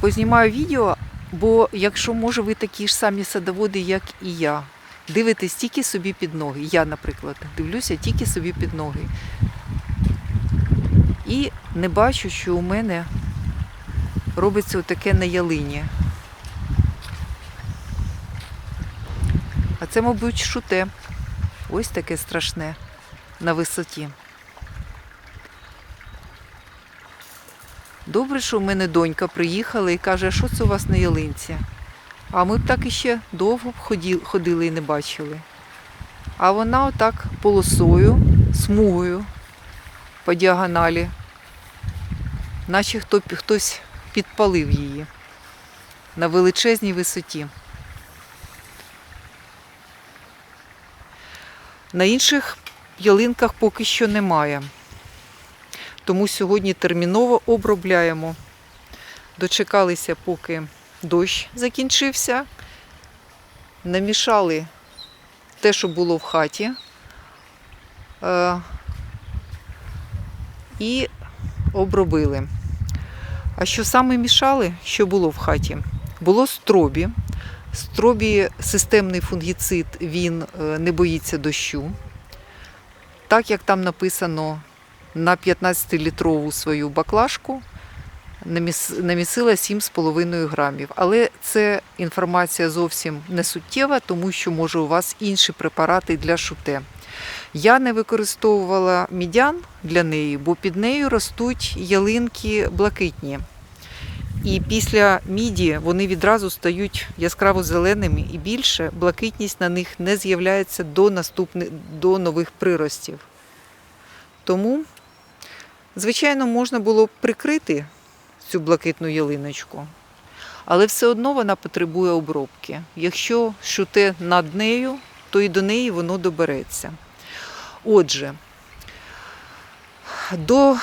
Познімаю відео, бо якщо може ви такі ж самі садоводи, як і я, дивитесь тільки собі під ноги. Я, наприклад, дивлюся тільки собі під ноги. І не бачу, що у мене робиться отаке на ялині. А це, мабуть, шуте. Ось таке страшне на висоті. Добре, що в мене донька приїхала і каже, а що це у вас на ялинці? А ми б так іще довго б ходили і не бачили. А вона отак полосою, смугою по діагоналі, наче хто, хтось підпалив її на величезній висоті. На інших ялинках поки що немає. Тому сьогодні терміново обробляємо. Дочекалися, поки дощ закінчився. Намішали те, що було в хаті. Е, і обробили. А що саме мішали? Що було в хаті? Було стробі. Стробі системний фунгіцид, він е, не боїться дощу. Так як там написано на 15-літрову свою баклажку, намісила 7,5 грамів. Але це інформація зовсім не суттєва, тому що може у вас інші препарати для шуте. Я не використовувала мідян для неї, бо під нею ростуть ялинки блакитні. І після міді вони відразу стають яскраво зеленими і більше блакитність на них не з'являється до наступних до нових приростів. Тому, звичайно, можна було б прикрити цю блакитну ялиночку, але все одно вона потребує обробки. Якщо шуте над нею, то і до неї воно добереться. Отже, до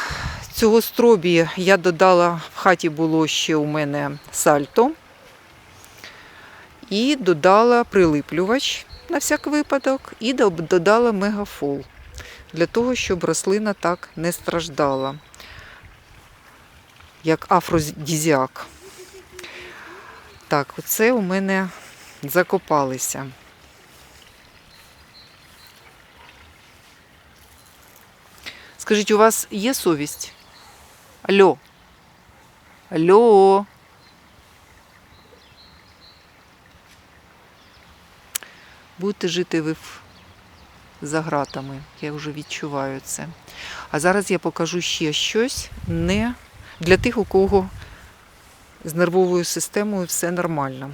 цього стробі я додала, в хаті було ще у мене сальто. І додала прилиплювач на всяк випадок, і додала мегафол для того, щоб рослина так не страждала, як афродізіак. Так, оце у мене закопалися. Скажіть, у вас є совість? Алло. Алло. Будете жити ви в- за гратами. Я вже відчуваю це. А зараз я покажу ще щось не для тих, у кого з нервовою системою все нормально.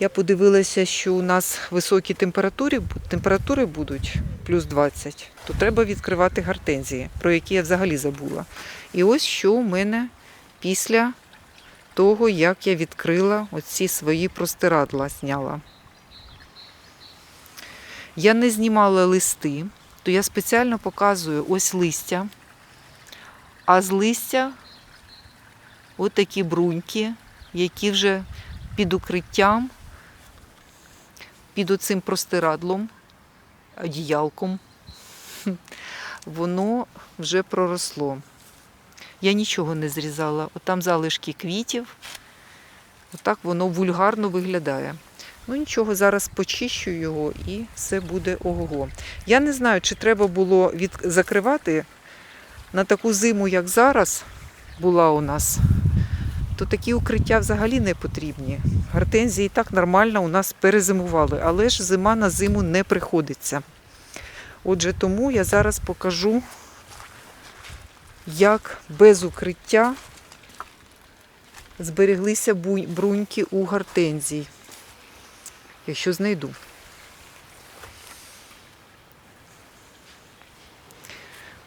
Я подивилася, що у нас високі температури, температури будуть плюс 20, то треба відкривати гортензії, про які я взагалі забула. І ось що у мене після того, як я відкрила оці свої простирадла, зняла. Я не знімала листи, то я спеціально показую ось листя, а з листя от такі бруньки, які вже під укриттям під оцим простирадлом, одіялком, воно вже проросло. Я нічого не зрізала. Отам залишки квітів. Отак воно вульгарно виглядає. Ну нічого, зараз почищу його і все буде ого-го. Я не знаю, чи треба було від... закривати на таку зиму, як зараз була у нас, то такі укриття взагалі не потрібні. Гортензії і так нормально у нас перезимували, але ж зима на зиму не приходиться. Отже, тому я зараз покажу, як без укриття збереглися бруньки у гортензій, якщо знайду.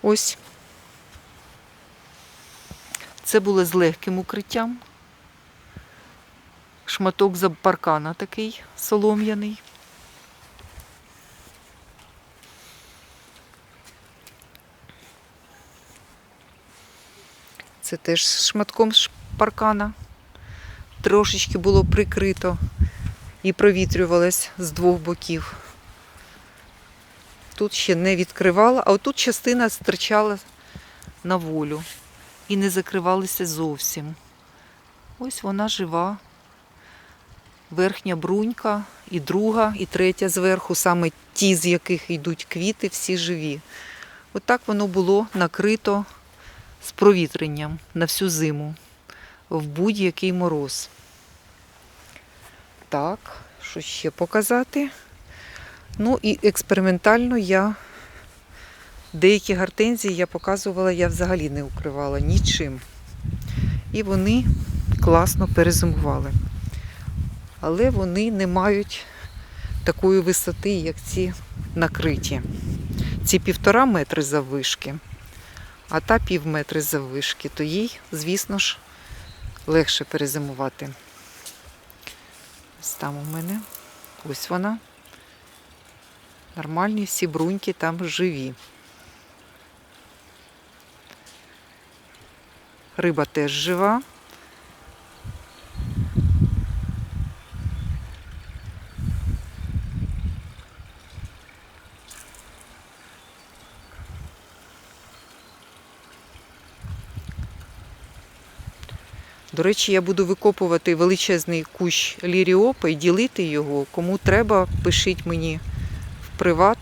Ось. Це було з легким укриттям. Шматок паркана такий солом'яний. Це теж шматком паркана. Трошечки було прикрито і провітрювалось з двох боків. Тут ще не відкривала, а отут частина стирчала на волю і не закривалися зовсім. Ось вона жива. Верхня брунька, і друга, і третя зверху, саме ті, з яких йдуть квіти, всі живі. Отак воно було накрито з провітренням на всю зиму, в будь-який мороз. Так, що ще показати? Ну і експериментально я деякі гортензії я показувала, я взагалі не укривала нічим. І вони класно перезимували. Але вони не мають такої висоти, як ці накриті. Ці півтора метри заввишки, а та пів метри заввишки, то їй, звісно ж, легше перезимувати. Ось там у мене. Ось вона. Нормальні всі бруньки там живі. Риба теж жива. До речі, я буду викопувати величезний кущ ліріопа і ділити його. Кому треба, пишіть мені в приват.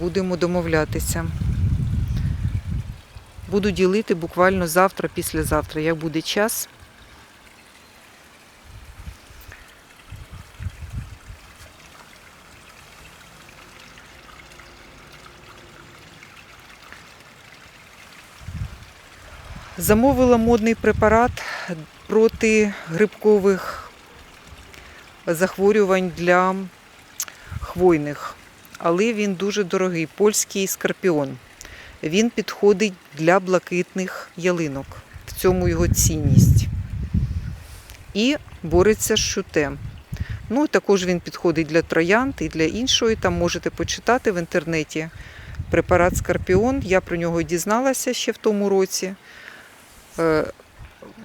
Будемо домовлятися. Буду ділити буквально завтра, післязавтра, як буде час. Замовила модний препарат проти грибкових захворювань для хвойних, але він дуже дорогий. Польський скорпіон. Він підходить для блакитних ялинок. В цьому його цінність. І бореться з шутем. Ну, також він підходить для троянд і для іншої. Там можете почитати в інтернеті препарат Скорпіон. Я про нього дізналася ще в тому році. Е,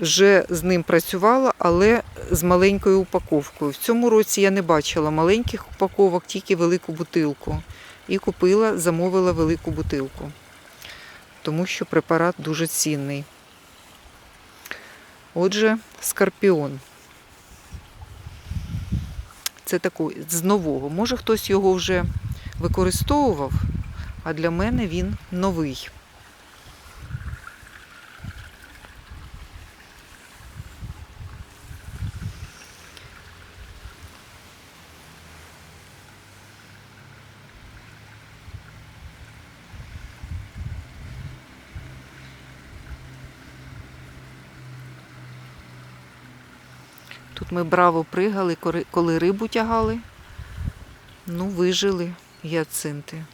Вже з ним працювала, але з маленькою упаковкою. В цьому році я не бачила маленьких упаковок, тільки велику бутилку. І купила, замовила велику бутилку, тому що препарат дуже цінний. Отже, скорпіон. Це такий з нового. Може хтось його вже використовував, а для мене він новий. Тут ми браво пригали, коли рибу тягали. Ну, вижили гіацинти.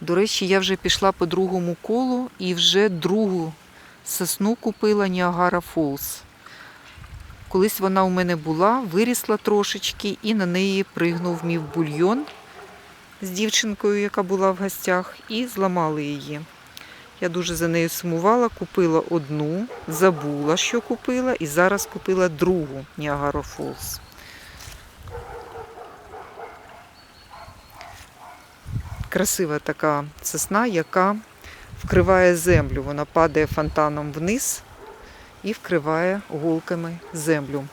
До речі, я вже пішла по другому колу і вже другу сосну купила Ніагара Фолс. Колись вона у мене була, вирісла трошечки і на неї пригнув мій бульйон з дівчинкою, яка була в гостях, і зламали її. Я дуже за нею сумувала, купила одну, забула, що купила, і зараз купила другу Ніагара Фолс. Красива така сосна, яка вкриває землю. Вона падає фонтаном вниз і вкриває голками землю.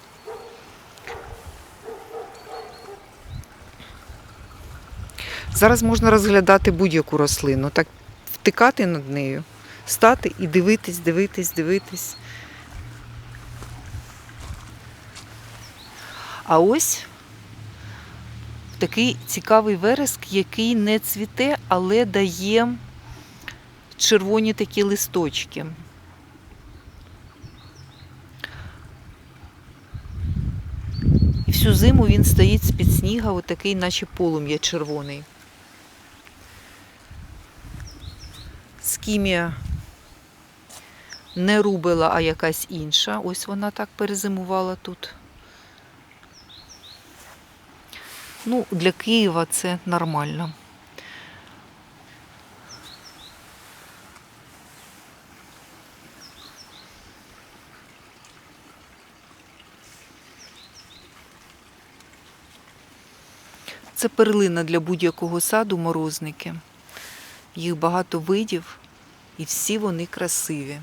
Зараз можна розглядати будь-яку рослину, так втикати над нею, стати і дивитись, дивитись, дивитись. А ось такий цікавий вереск, який не цвіте, але дає червоні такі листочки. І всю зиму він стоїть з-під сніга, отакий, наче полум'я червоний. Скімія не рубила, а якась інша. Ось вона так перезимувала тут. Ну, для Києва це нормально. Це перлина для будь-якого саду морозники. Їх багато видів. І всі вони красиві.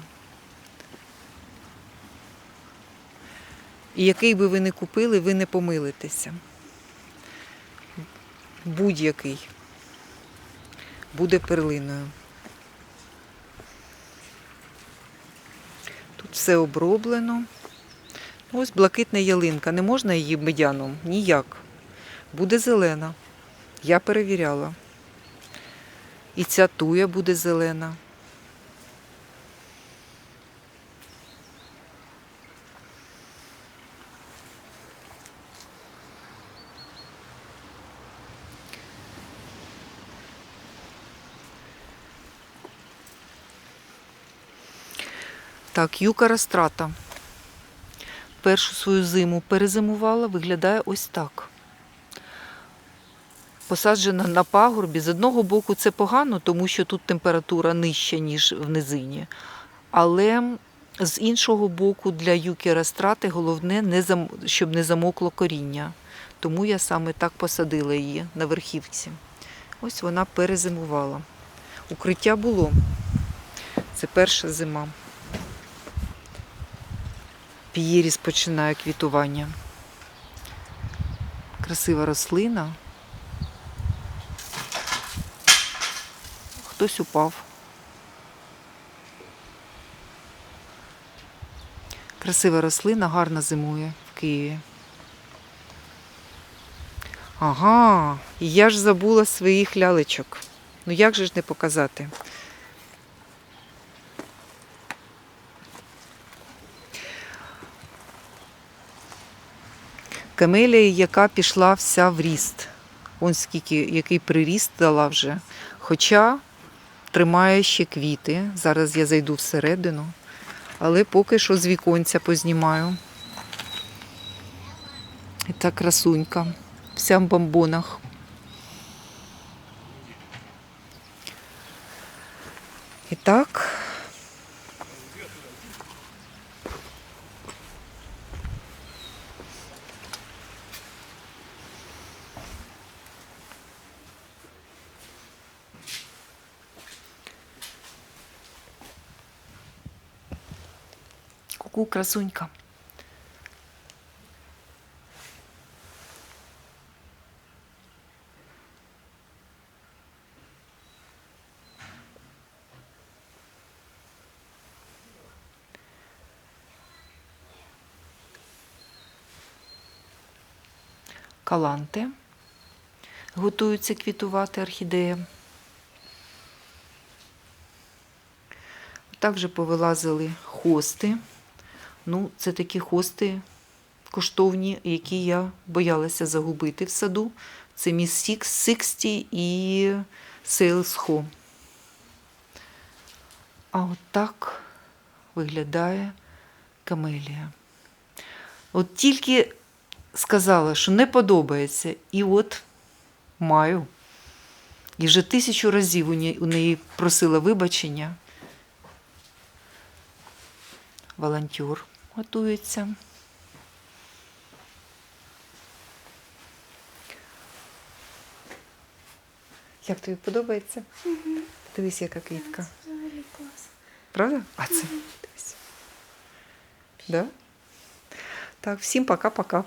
І який би ви не купили, ви не помилитеся. Будь-який буде перлиною. Тут все оброблено. Ось блакитна ялинка. Не можна її медяном? Ніяк. Буде зелена. Я перевіряла. І ця туя буде зелена. Так, юка розтрата. Першу свою зиму перезимувала, виглядає ось так. Посаджена на пагорбі. З одного боку це погано, тому що тут температура нижча, ніж в низині. Але з іншого боку, для юки розтрати головне, щоб не замокло коріння. Тому я саме так посадила її на верхівці. Ось вона перезимувала. Укриття було. Це перша зима. П'єріс починає квітування. Красива рослина. Хтось упав. Красива рослина, гарно зимує в Києві. Ага, і я ж забула своїх лялечок. Ну як же ж не показати? Камелія, яка пішла вся в ріст. Он скільки, який приріст дала вже. Хоча тримає ще квіти. Зараз я зайду всередину, але поки що з віконця познімаю. І та красунька, вся в бомбонах. І так. Красунька. Каланти. Готуються квітувати орхідея. Також повилазили хости. Ну, це такі хости коштовні, які я боялася загубити в саду. Це Miss Six, 60 і Sales Home. А от так виглядає камелія. От тільки сказала, що не подобається, і от маю. І вже тисячу разів у неї просила вибачення. Волонтер готується. Як тобі подобається? Дивись, яка квітка. Взагалі клас. Правда? А це дивись. Да? Так, всім пока-пока.